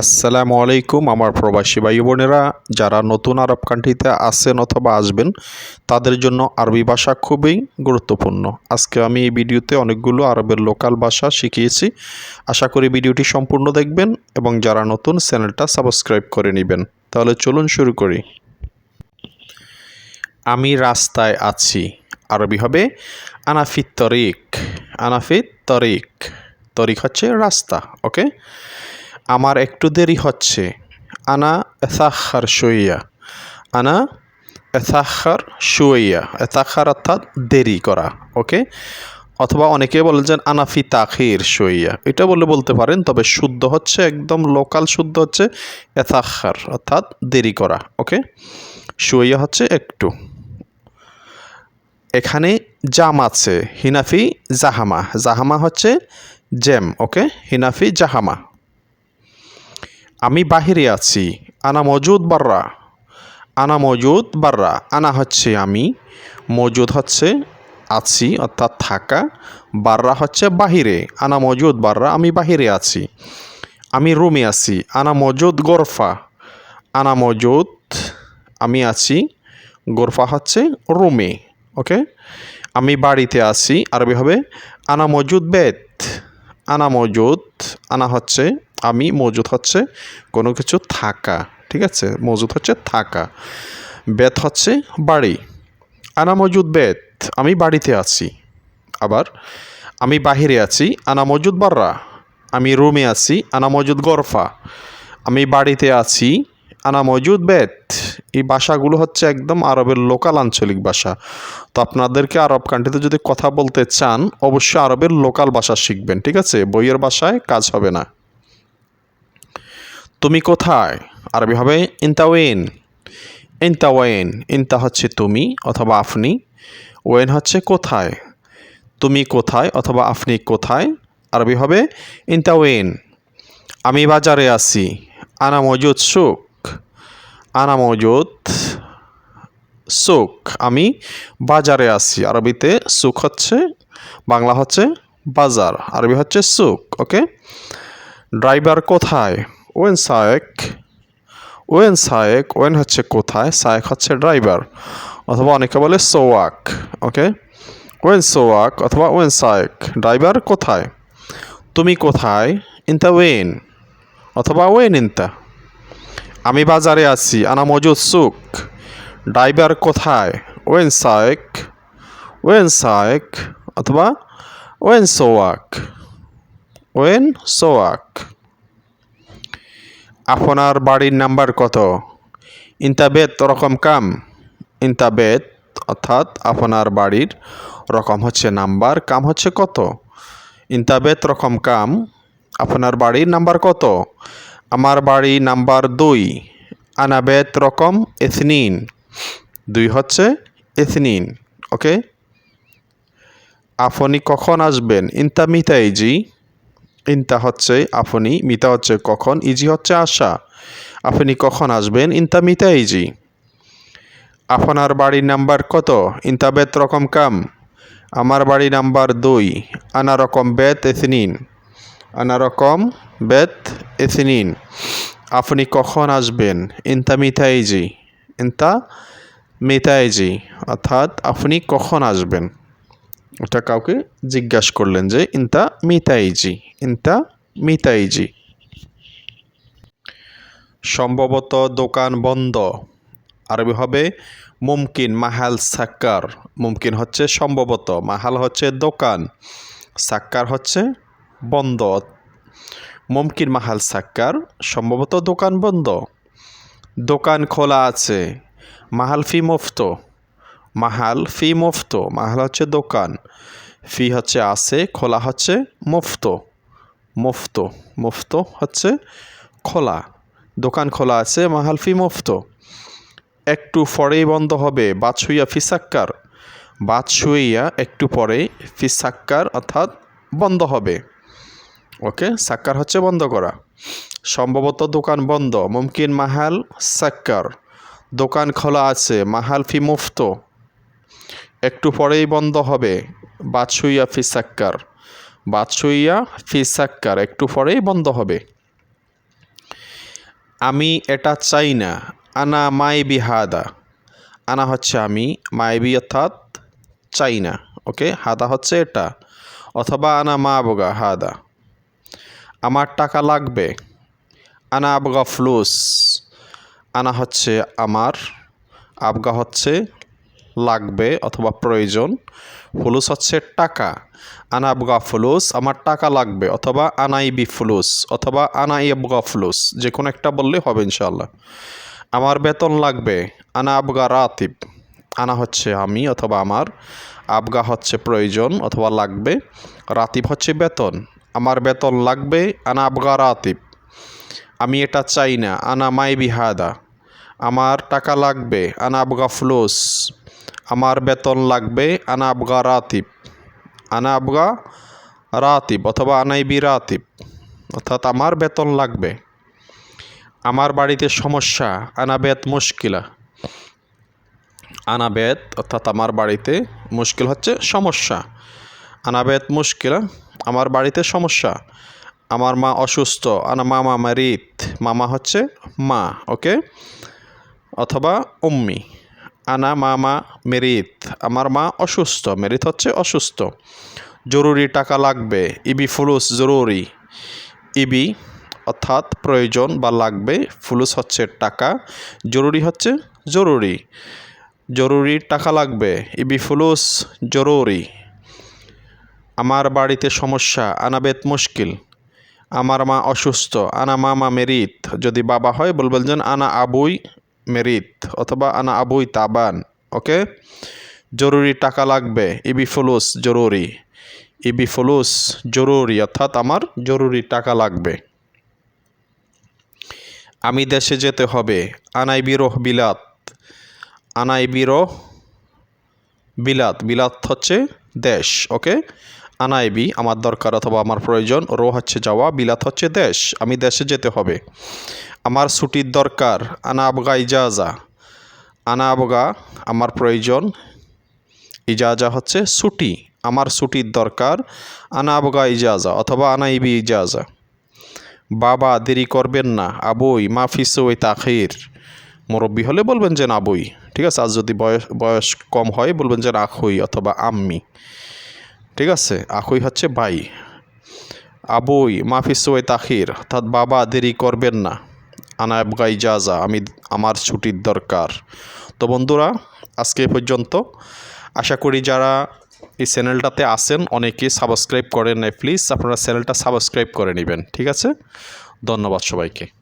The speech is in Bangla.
আসসালামু আলাইকুম আমার প্রবাসী ভাই বোনেরা যারা নতুন আরব কান্ট্রিতে আসেন অথবা আসবেন, তাদের জন্য আরবি ভাষা খুবই গুরুত্বপূর্ণ। আজকে আমি এই ভিডিওতে অনেকগুলো আরবের লোকাল ভাষা শিখিয়েছি। আশা করি ভিডিওটি সম্পূর্ণ দেখবেন এবং যারা নতুন চ্যানেলটা সাবস্ক্রাইব করে নেবেন। তাহলে চলুন শুরু করি। আমি রাস্তায় আছি। আরবি হবে আনাফিত তরিক। আনাফিত তরিক। তরিক হচ্ছে রাস্তা, ওকে? আমার একটু দেরি হচ্ছে। আনা এসাখার শুইয়া। আনা এসাখার শুইয়া। এসাখার অর্থাৎ দেরি করা, ওকে? অথবা অনেকে বলে যে আনাফি তাখির শুইয়া। এটা বলে বলতে পারেন, তবে শুদ্ধ হচ্ছে, একদম লোকাল শুদ্ধ হচ্ছে এসাখার, অর্থাৎ দেরি করা, ওকে? শুইয়া হচ্ছে একটু। এখানে জাম আছে, হিনাফি জাহামা। জাহামা হচ্ছে জেম, ওকে? হিনাফি জাহামা। আমি বাহিরে আছি, আনা মজুদ বাররা। আনা মজুদ বাররা, আনা হচ্ছে আমি, মজুদ হচ্ছে আছি, অর্থাৎ থাকা। বাররা হচ্ছে বাহিরে, আনা মজুদ বাররা, আমি বাহিরে আছি, আমি রুমে আছি, আনা মজুদ গোরফা। আনা মজুদ, আমি আছি, গোরফা হচ্ছে রুমে, ওকে? আমি বাড়িতে আছি, আরবি হবে, আনা মজুদ বেত। আনা মজুদ, আনা হচ্ছে আমি মজুদ হচ্ছে কোনো কিছু থাকা, ঠিক আছে? মজুদ হচ্ছে থাকা। বেত হচ্ছে বাড়ি। আনা মজুদ বেত, আমি বাড়িতে আছি। আবার, আমি বাহিরে আছি, আনা মজুদ বাররা। আমি রুমে আছি, আনা মজুদ গরফা। আমি বাড়িতে আছি, আনা মজুদ বেত। এই ভাষাগুলো হচ্ছে একদম আরবের লোকাল আঞ্চলিক ভাষা তো আপনাদেরকে আরব কান্ট্রিতে যদি কথা বলতে চান, অবশ্যই আরবের লোকাল ভাষা শিখবেন, ঠিক আছে? বইয়ের ভাষায় কাজ হবে না। তুমি কোথায়? আরবি হবে ইন্তাওয়েন। ইন্তাওয়েন, ইন্তা হচ্ছে তুমি অথবা আপনি ওয়েন হচ্ছে কোথায়? তুমি কোথায় অথবা আপনি কোথায়? আরবি হবে ইন্তাওয়েন। আমি বাজারে আছি। আনা মজুদ সুখ। আনা মজুদ সুখ। আমি বাজারে আছি। আরবিতে সুখ হচ্ছে, বাংলা হচ্ছে বাজার। আরবি হচ্ছে সুখ, ওকে? ড্রাইভার কোথায়? ওয়েন সায়েক ওয়েন সায়েক, ওয়েন হচ্ছে কোথায়? সায়েক হচ্ছে ড্রাইভার, অথবা অনেকে বলে সোয়াক ওকে? ওয়েন সোয়াক অথবা ওয়েন সায়েক, ড্রাইভার কোথায়? তুমি কোথায়? ইনতা ওয়েন, অথবা ওয়েন ইনতা আমি বাজারে আছি, আনা মজুদ সুক ড্রাইভার কোথায়? ওয়েন সায়েক ওয়েন সায়েক, অথবা ওয়েন সোয়াক ওয়েন সোয়াক আপনার বাড়ির নাম্বার কত? ইন্তাবেত রকম কাম। ইন্তাবেত অর্থাৎ আপনার বাড়ির রকম হচ্ছে নাম্বার, কাম হচ্ছে কত? ইন্তাবেত রকম কাম, আপনার বাড়ির নাম্বার কত? আমার বাড়ি নাম্বার দুই, আনাবেত রকম এসনিন। দুই হচ্ছে এসনিন, ওকে? আপনি কখন আসবেন? ইন্তা মিতাইজি ইন্তা হচ্ছে আপনি, মিতা হচ্ছে কখন, ইজি হচ্ছে আশা। আপনি কখন আসবেন ইন্তা মিতাইজি আপনার বাড়ির নাম্বার কত? ইন্তা বেত রকম কাম। আমার বাড়ি নাম্বার দুই। আনা রকম বেত এসনিন। আনা রকম বেত এসনিন। আপনি কখন আসবেন? ইন্তা মিতাইজি ইন্তা মিতাইজি অর্থাৎ আপনি কখন আসবেন? ওটা কাউকে জিজ্ঞাসা করলেন যে, ইন্তা মিতাইজি ইন্তা মিতাইজি। সম্ভবত দোকান বন্ধ। আরবি হবে মুমকিন, মাহাল সাক্কার। মুমকিন হচ্ছে সম্ভবত, মাহাল হচ্ছে দোকান, সাক্কার হচ্ছে বন্ধ। মুমকিন, মাহাল সাক্কার, সম্ভবত দোকান বন্ধ। দোকান খোলা আছে, মাহাল ফি মুফত। মাহাল ফি মুফতো, মাহাল হচ্ছে দোকান। ফি হচ্ছে আছে, খোলা হচ্ছে মুফতো। মুফতো মুফতো হচ্ছে খোলা। দোকান খোলা আছে, মাহাল ফি মুফতো। একটু পরেই বন্ধ হবে বাদশুইয়া ফিসাক্কার বাদশুইয়া একটু পরে ফিসাক্কার অর্থাৎ বন্ধ হবে। ওকে, সাক্কার হচ্ছে বন্ধ করা। সম্ভবত দোকান বন্ধ, মুমকিন মাহাল সাক্কার। দোকান খোলা আছে, মাহাল ফি মুফত। একটু পরেই বন্ধ হবে। বাদশুইয়া ফি সাক্কার। বাদশুইয়া ফি সাক্কার, একটু পরেই বন্ধ হবে। আমি এটা চাই না। আনা মাই হাদা আনা হচ্ছে আমি, মাই বি অর্থাৎ চাই না। ওকে? হাদা হচ্ছে এটা। অথবা আনা মা আবগা, হাদা। আমার টাকা লাগবে। আনা আবগা ফ্লুস। আনা হচ্ছে আমার। আবগা হচ্ছে লাগবে অথবা প্রয়োজন। ফুলুস হচ্ছে টাকা। আনা আবগা ফুলুস, আমার টাকা লাগবে অথবা আনাই বি ফুলুস অথবা আনাই আবগা ফুলুস যে কোনো একটা বললে হবে ইনশাল্লাহ আমার বেতন লাগবে, আনা আবগা রাতিব। আনা হচ্ছে আমি অথবা আমার, আবগা হচ্ছে প্রয়োজন অথবা লাগবে। রাতিব হচ্ছে বেতন, আমার বেতন লাগবে, আনা আবগা রাতিব। আমি এটা চাই না, আনা মাই বিহাদা। আমার টাকা লাগবে, আনা আবগা ফ্লুস। আমার বেতন লাগবে আনা আবগা রাতিব। আনা আবগা রাতিব অথবা আনাই বি রাতিব। অর্থাৎ আমার বেতন লাগবে। আমার বাড়িতে সমস্যা আনাবেত মুশকিলা। আনাবেত অর্থাৎ আমার বাড়িতে মুশকিল হচ্ছে সমস্যা। আনাবেত মুশকিলা, আমার বাড়িতে সমস্যা। আমার মা অসুস্থ, আনা মামা মারিত। মামা হচ্ছে মা, ওকে? অথবা উম্মি। আনা মামা মেরিত। আমার মা অসুস্থ, মেরিত হচ্ছে অসুস্থ। জরুরি টাকা লাগবে, ইবি ফুলুস জরুরি। ইবি অর্থাৎ প্রয়োজন বা লাগবে, ফুলুস হচ্ছে টাকা, জরুরি হচ্ছে জরুরি। জরুরি টাকা লাগবে, ইবি ফুলুস জরুরি। আমার বাড়িতে সমস্যা আনাবেত মুশকিল। আমার মা অসুস্থ, আনা মামা মেরিত। যদি বাবা হয়, বলবেন যেন আনা আবুই মেরিত অথবা আনা আবুই তাবান ওকে জরুরি টাকা লাগবে, ইবি ফুলুস জরুরি, ইবি ফুলুস জরুরি, অর্থাৎ আমার জরুরি টাকা লাগবে। আমি দেশে যেতে হবে আনাই বিরোহ বিলাত আনাই বিরোহ বিলাত বিলাত হচ্ছে দেশ ওকে আনাইবি আমার দরকার অথবা আমার প্রয়োজন রো হচ্ছে যাওয়া, বিলাত হচ্ছে দেশ, আমি দেশে যেতে হবে। আমার ছুটির দরকার, আনা আবগা ইজাজা। আনা আবগা আমার প্রয়োজন, ইজাজা হচ্ছে ছুটি, আমার ছুটির দরকার, আনা আবগা ইজাজা অথবা আনাইবি ইজাজা। বাবা, দেরি করবেন না, আবই মাফিস ওই তাখির। মুরব্বী হলে বলবেন যে আবই, ঠিক আছে? আজ যদি বয়স বয়স কম হয়, বলবেন যে আখই অথবা আম্মি। ঠিক আছে? আখই হচ্ছে ভাই। আবই মাফিস ওই তাখির, অর্থাৎ বাবা, দেরি করবেন না। আনায়ব যা আমি আমার ছুটির দরকার। তো বন্ধুরা, আজকে পর্যন্ত। আশা করি যারা এই চ্যানেলটাতে আসেন অনেকে সাবস্ক্রাইব করেন নাই, প্লিজ আপনারা চ্যানেলটা সাবস্ক্রাইব করে নেবেন, ঠিক আছে? ধন্যবাদ সবাইকে।